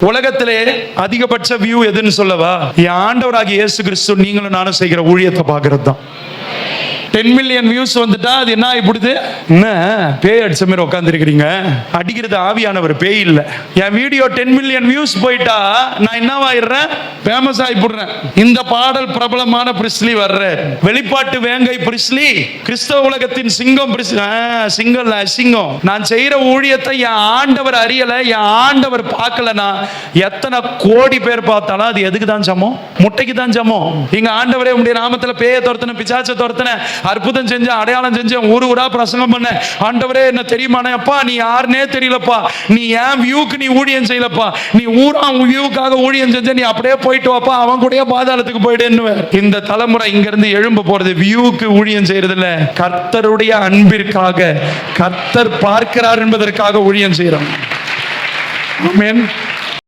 உலகத்திலே அதிகபட்ச வியூ எதுன்னு சொல்லவா? என் ஆண்டவராக இயேசு கிறிஸ்து நீங்களும் நானும் செய்கிற ஊழியத்தை பார்க்கறது தான் டென் மில்லியன் வியூஸ் வந்துட்டா அது என்ன ஆகிப்படுது என்ன? பேய் அடிச்ச மாதிரி உட்காந்துருக்கிறீங்க அடிக்கிறது ஆவியானவர் பேய் இல்லை. என் வீடியோ டென் மில்லியன் வியூஸ் போயிட்டா நான் என்னவாயிடுறேன் ஃபேமஸ் ஆகிப்படுறேன் இந்த பாடல் பிரபலமான பிரிஸ்லி வர்ற. வெளிப்பாட்டு வேங்கை பிரிஸ்லி கிறிஸ்தவ உலகத்தின் சிங்கம் பிரிஸ் ஆ, சிங்கம் சிங்கம். நான் செய்யற ஊழியத்தை என் ஆண்டவர் அறியல என் ஆண்டவர் பார்க்கலனா எத்தனை கோடி பேர் பார்த்தாலும் அது எதுக்கு தான் சமம் முட்டைக்கு தான் சமம் எங்க ஆண்டவரே உடைய நாமத்துல பேய துரத்தின பிசாச்ச துரத்தின அற்புதம் செஞ்ச அடையாளம் செஞ்ச ஊரு ஊரா பிரசங்கம் பண்ண. ஆண்டவரே என்ன தெரியுமானே அப்பா நீ யாருன்னே தெரியலப்பா. நீ ஏன் வியூக்கு நீ ஊழியம் செய்யலப்பா? நீ ஊரா வியூக்காக ஊழியம் செஞ்ச நீ அப்படியே போய் போயிட்டு வாப்பா அவன் கூட பாதாளத்துக்கு போயிடுன்னு இந்த தலைமுறை இங்க இருந்து எழும்ப போறது வியூக்கு ஊழியம் செய்யறது இல்ல கர்த்தருடைய அன்பிற்காக கர்த்தர் பார்க்கிறார் என்பதற்காக ஊழியம் செய்யறோம் ஆமேன்.